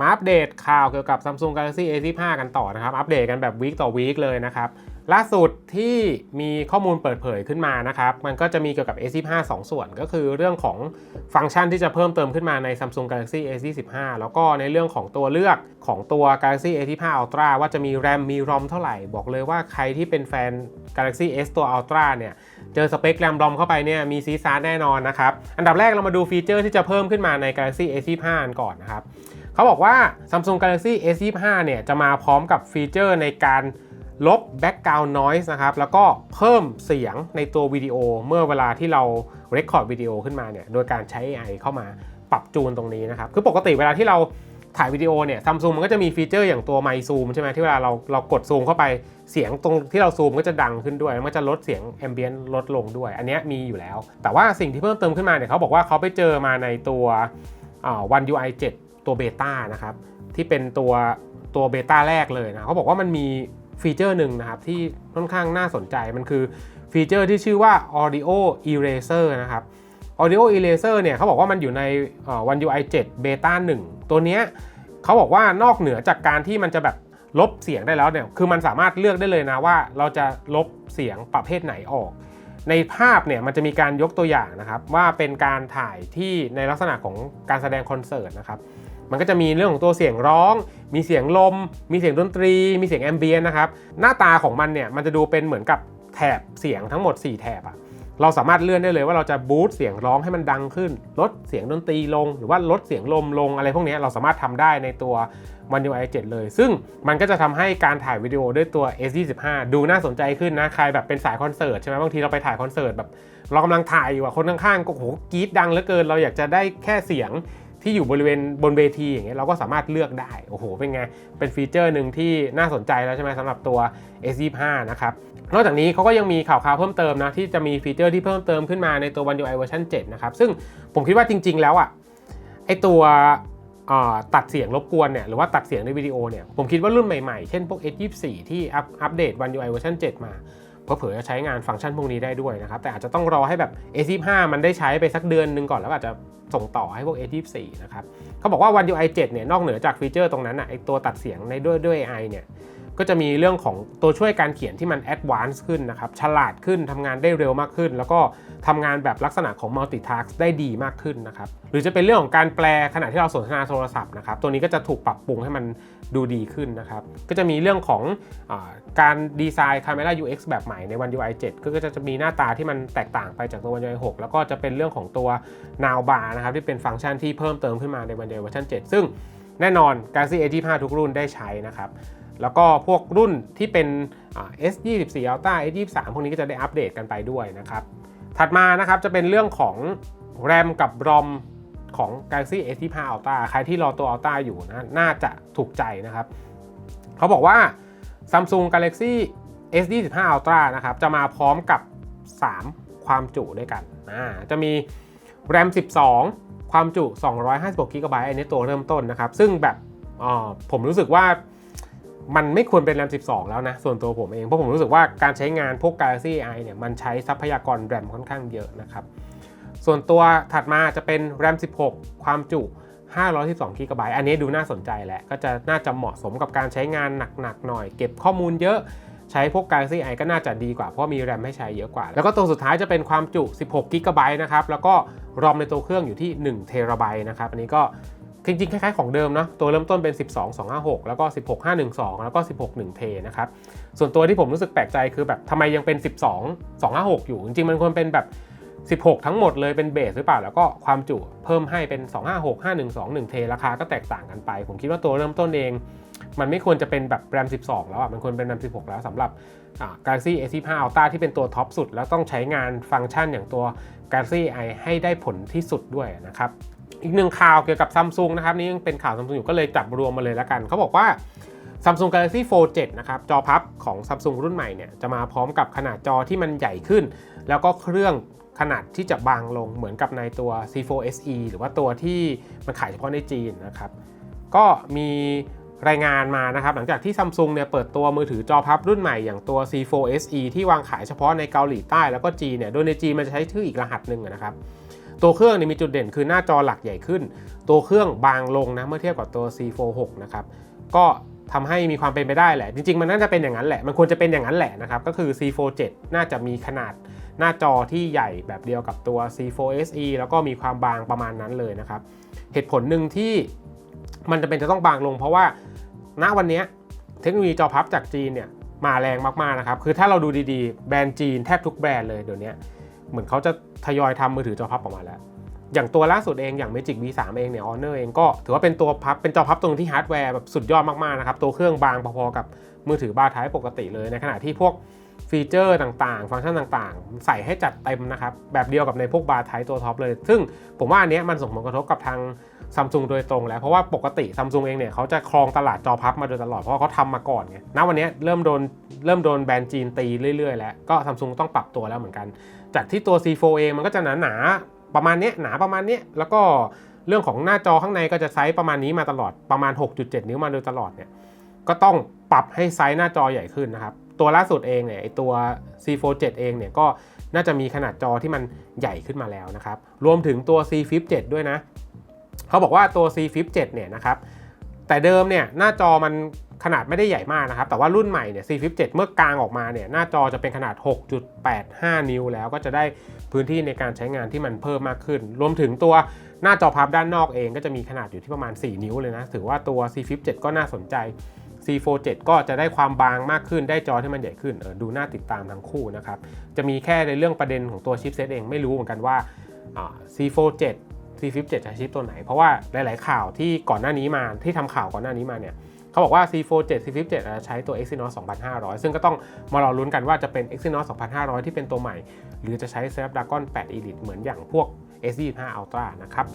มาอัปเดตข่าวเกี่ยวกับ Samsung Galaxy A15 กันต่อนะครับ อัปเดตกันแบบวีคต่อวีคเลยนะครับ ล่าสุดที่มีข้อมูลเปิดเผยขึ้นมานะครับ มันก็จะมีเกี่ยวกับ A15 2 ส่วน ก็คือเรื่องของฟังก์ชันที่จะเพิ่มเติมขึ้นมาใน Samsung Galaxy A15 แล้วก็ในเรื่องของตัวเลือกของตัว Galaxy A15 Ultra ว่าจะมี RAM มี ROM เท่าไหร่ บอกเลยว่าใครที่เป็นแฟน Galaxy S ตัว Ultra เนี่ยเจอสเปค RAM ROM เข้าไปเนี่ยมีซีซาร์แน่นอนนะครับ อันดับแรกเรามาดูฟีเจอร์ที่จะเพิ่มขึ้นมาใน Galaxy A15 ก่อนนะครับ เขาบอกว่า Samsung Galaxy S25 เนี่ยจะมาพร้อมกับฟีเจอร์ในการลบ background noise นะครับ แล้วก็เพิ่มเสียงในตัววิดีโอเมื่อเวลาที่เรา record วิดีโอขึ้นมาเนี่ย โดยการใช้ AI เข้ามาปรับจูนตรงนี้นะครับ คือปกติเวลาที่เราถ่ายวิดีโอเนี่ยซัมซุงมันก็จะมีฟีเจอร์อย่างตัวไมค์ซูมใช่ไหมที่เวลาเราเรากดซูมเข้าไปเสียงตรงที่เราซูมก็จะดังขึ้นด้วย มันจะลดเสียงแอมเบียนลดลงด้วย อันนี้มีอยู่แล้ว แต่ว่าสิ่งที่เพิ่มเติมขึ้นมาเนี่ยเขาบอกว่าเขาไปเจอมาในตัววัน UI 7 ตัวเบต้านะครับที่เป็นตัวตัวเบต้าแรกเลยนะเขาบอกว่ามันมีฟีเจอร์หนึ่งนะครับที่ค่อนข้างน่าสนใจมันคือฟีเจอร์ที่ชื่อว่า Audio Eraser นะครับ Audio Eraser เนี่ยเขาบอกว่ามันอยู่ในวัน UI 7 Beta 1 ตัวเนี้ยเขาบอกว่านอกเหนือจากการที่มันจะแบบลบเสียงได้แล้วเนี่ยคือมันสามารถเลือกได้เลยนะว่าเราจะลบเสียงประเภทไหนออก ในภาพเนี่ยมันจะมีการยกตัวอย่างนะครับว่าเป็นการถ่ายที่ในลักษณะของการแสดงคอนเสิร์ตนะครับ มันก็จะมีเรื่องของตัวเสียงร้อง มีเสียงลม มีเสียงดนตรี มีเสียงแอมเบียนนะครับ หน้าตาของมันเนี่ยมันจะดูเป็นเหมือนกับแถบเสียงทั้งหมด 4 แถบอะเราสามารถเลื่อนได้เลยว่าเราจะบูตเสียงร้องให้มันดังขึ้น ลดเสียงดนตรีลง หรือว่าลดเสียงลมลงอะไรพวกนี้เราสามารถทำได้ในตัว One UI 7เลย ซึ่งมันก็จะทำให้การถ่ายวิดีโอด้วยตัว S25 ดูน่าสนใจขึ้นนะ ใครแบบเป็นสายคอนเสิร์ตใช่ไหมบางทีเราไปถ่ายคอนเสิร์ตแบบ เรากำลังถ่ายอยู่อะคนข้างๆก็โอ้โหกรี๊ดดังเหลือเกิน เราอยากจะได้แค่เสียง ที่อยู่บริเวณบนเวทีอย่างเงี้ยเราก็สามารถเลือกได้ โอ้โห เป็นไง เป็นฟีเจอร์หนึ่งที่น่าสนใจแล้วใช่ไหมสำหรับตัว S25 นะครับ นอกจากนี้เขาก็ยังมีข่าวๆเพิ่มเติมนะ ที่จะมีฟีเจอร์ที่เพิ่มเติมขึ้นมาในตัว One UI เวอร์ชัน7นะครับ ซึ่งผมคิดว่าจริง ๆ แล้วอะไอตัวตัดเสียงรบกวนเนี่ยหรือว่าตัดเสียงในวิดีโอเนี่ยผมคิดว่ารุ่นใหม่ๆ เช่นพวก S24 ที่อัปเดต One UI เวอร์ชัน7มา เผื่อๆจะใช้งานฟังก์ชันพวกนี้ได้ด้วยนะครับ แต่อาจจะต้องรอให้แบบ A25 มันได้ใช้ไปสักเดือนนึงก่อนแล้วอาจจะส่งต่อให้พวก A24 นะครับเขาบอกว่า One UI 7เนี่ยนอกเหนือจากฟีเจอร์ตรงนั้นอะไอตัวตัดเสียงในด้วยด้วย AI เนี่ย ก็จะมีเรื่องของตัวช่วยการเขียนที่มันแอดวานซ์ขึ้นนะครับ ฉลาดขึ้นทำงานได้เร็วมากขึ้น แล้วก็ทำงานแบบลักษณะของ multitask ได้ดีมากขึ้นนะครับ หรือจะเป็นเรื่องของการแปลขณะที่เราสนทนาโทรศัพท์นะครับ ตัวนี้ก็จะถูกปรับปรุงให้มันดูดีขึ้นนะครับ ก็จะมีเรื่องของอการดีไซน์ Camera UX แบบใหม่ใน One UI 7 ก็จะจะมีหน้าตาที่มันแตกต่างไปจากตัว One UI 6 แล้วก็จะเป็นเรื่องของตัว Now Bar นะครับที่เป็นฟังก์ชันที่เพิ่มเติมขึ้นมาใน One UI เวอร์ชัน7ซึ่งแน่นอน Galaxy A25 ทุกรุ่นได้ใช้นะครับ แล้วก็พวกรุ่นที่เป็น S24 Ultra S23 พวกนี้ก็จะได้อัปเดตกันไปด้วยนะครับ ถัดมานะครับจะเป็นเรื่องของ RAM กับ ROM ของ Galaxy S25 Ultra ใครที่รอตัว Ultra อยู่นะน่าจะถูกใจนะครับ เขาบอกว่า Samsung Galaxy S25 Ultra นะครับจะมาพร้อมกับ 3 ความจุด้วยกันอ่าจะมี RAM 12 ความจุ 256 g b อันนี้ตัวเริ่มต้นนะครับ ซึ่งแบบผมรู้สึกว่า มันไม่ควรเป็น RAM 12 แล้วนะ ส่วนตัวผมเอง เพราะผมรู้สึกว่าการใช้งานพวก Galaxy AI เนี่ยมันใช้ทรัพยากร RAM ค่อนข้างเยอะนะครับ ส่วนตัวถัดมาจะเป็น RAM 16 ความจุ 512 g b อันนี้ดูน่าสนใจแหละ ก็จะน่าจะเหมาะสมกับการใช้งานหนักๆหน่อย เก็บข้อมูลเยอะใช้พวก Galaxy i ก็น่าจะดีกว่าเพราะมี RAM ให้ใช้เยอะกว่า แล้วก็ตัวสุดท้ายจะเป็นความจุ 16 g b นะครับ แล้วก็ ROM ในตัวเครื่องอยู่ที่1 t b นะครับ อันนี้ก็ จริงๆ คล้ายๆ ของเดิมนะตัวเริ่มต้นเป็น 12 256 แล้วก็ 16 512 แล้วก็ 16 1เทนะครับ ส่วนตัวที่ผมรู้สึกแปลกใจคือแบบทำไมยังเป็น 12 256 อยู่ จริงๆ มันควรเป็นแบบ 16 ทั้งหมดเลยเป็นเบสหรือเปล่า แล้วก็ความจุเพิ่มให้เป็น 256 512 1เทราคาก็แตกต่างกันไป ผมคิดว่าตัวเริ่มต้นเอง มันไม่ควรจะเป็นแบบแรม 12 แล้วอะ มันควรเป็นแรม 16 แล้วสำหรับ Galaxy S25 Ultra ที่เป็นตัวท็อปสุด แล้วต้องใช้งานฟังก์ชันอย่างตัว Galaxy i ให้ได้ผลที่สุดด้วยนะครับ อีกหนึ่งข่าวเกี่ยวกับซัมซุงนะครับนี่ยังเป็นข่าวซัมซุงอยู่ก็เลยจับรวมมาเลยแล้วกัน เขาบอกว่า Samsung Galaxy Fold 7นะครับจอพับของ Samsung รุ่นใหม่เนี่ยจะมาพร้อมกับขนาดจอที่มันใหญ่ขึ้น แล้วก็เครื่องขนาดที่จะบางลงเหมือนกับในตัว C4 SE หรือว่าตัวที่มันขายเฉพาะในจีนนะครับก็มีรายงานมานะครับหลังจากที่ Samsung เนี่ยเปิดตัวมือถือจอพับรุ่นใหม่อย่างตัว C4 SE ที่วางขายเฉพาะในเกาหลีใต้แล้วก็จีนเนี่ยโดยในจีนมันจะใช้ชื่ออีกรหัสหนึ่งนะครับ ตัวเครื่องนี่มีจุดเด่นคือหน้าจอหลักใหญ่ขึ้น ตัวเครื่องบางลงนะเมื่อเทียบกับตัว C46 นะครับก็ทำให้มีความเป็นไปได้แหละ จริงๆ มันน่าจะเป็นอย่างนั้นแหละ มันควรจะเป็นอย่างนั้นแหละนะครับ ก็คือ C47 น่าจะมีขนาดหน้าจอที่ใหญ่แบบเดียวกับตัว C4SE แล้วก็มีความบางประมาณนั้นเลยนะครับ เหตุผลหนึ่งที่มันจะเป็นจะต้องบางลง เพราะว่าณวันนี้เทคโนโลยีจอพับจากจีนเนี่ยมาแรงมากๆนะครับ คือถ้าเราดูดีๆ แบรนด์จีนแทบทุกแบรนด์เลยเดี๋ยวนี้ เหมือนเขาจะทยอยทำมือถือจอพับออกมาแล้ว อย่างตัวล่าสุดเองอย่าง Magic V3 เองเนี่ย Honor เองก็ถือว่าเป็นตัวพับเป็นจอพับตรงที่ฮาร์ดแวร์แบบสุดยอดมากๆนะครับ ตัวเครื่องบางพอๆกับมือถือบาร์ไทป์ปกติเลยในขณะที่พวกฟีเจอร์ต่างๆ ฟังก์ชันต่างๆ ใส่ให้จัดเต็มนะครับ แบบเดียวกับในพวกบาร์ไทตัวท็อปเลย ซึ่งผมว่าอันนี้มันส่งผลกระทบกับทางซัมซุงโดยตรงแล้ว เพราะว่าปกติซัมซุงเองเนี่ยเขาจะครองตลาดจอพับมาโดยตลอด เพราะเขาทำมาก่อนไงณวันนี้เริ่มโดนเริ่มโดนแบรนด์จีนตีเรื่อยๆ แล้ว ก็ซัมซุงต้องปรับตัวแล้วเหมือนกัน จากที่ตัว C4 เองมันก็จะหนาๆประมาณนี้หนาประมาณนี้แล้วก็เรื่องของหน้าจอข้างในก็จะไซส์ประมาณนี้มาตลอดประมาณ 6.7 นิ้วมาโดยตลอดเนี่ยก็ต้องปรับให้ไซส์หน้าจอใหญ่ขึ้นนะครับ ตัวล่าสุดเองเนี่ยไอตัว C47 เองเนี่ยก็น่าจะมีขนาดจอที่มันใหญ่ขึ้นมาแล้วนะครับ รวมถึงตัว C57 ด้วยนะ เขาบอกว่าตัว C57 เนี่ยนะครับ แต่เดิมเนี่ยหน้าจอมัน ขนาดไม่ได้ใหญ่มากนะครับ แต่ว่ารุ่นใหม่เนี่ย C57 เมื่อกลางออกมาเนี่ย หน้าจอจะเป็นขนาด 6.85 นิ้วแล้วก็จะได้พื้นที่ในการใช้งานที่มันเพิ่มมากขึ้น รวมถึงตัวหน้าจอพับด้านนอกเองก็จะมีขนาดอยู่ที่ประมาณ 4 นิ้วเลยนะ ถือว่าตัว C57 ก็น่าสนใจ C47 ก็จะได้ความบางมากขึ้น ได้จอที่มันใหญ่ขึ้นออดูน่าติดตามทั้งคู่นะครับ จะมีแค่ในเรื่องประเด็นของตัวชิปเซตเองไม่รู้เหมือนกันว่า C47 C57 จะชิปตัวไหน เพราะว่าหลาย ๆ ข่าวที่ก่อนหน้านี้มาที่ทำข่าวก่อนหน้านี้มาเนี่ย เขาบอกว่า C47 C57 จะใช้ตัว Exynos 2500 ซึ่งก็ต้องมารอลุ้นกันว่าจะเป็น Exynos 2500 ที่เป็นตัวใหม่ หรือจะใช้ Snapdragon 8 Elite เหมือนอย่างพวก S25 Ultra นะครับ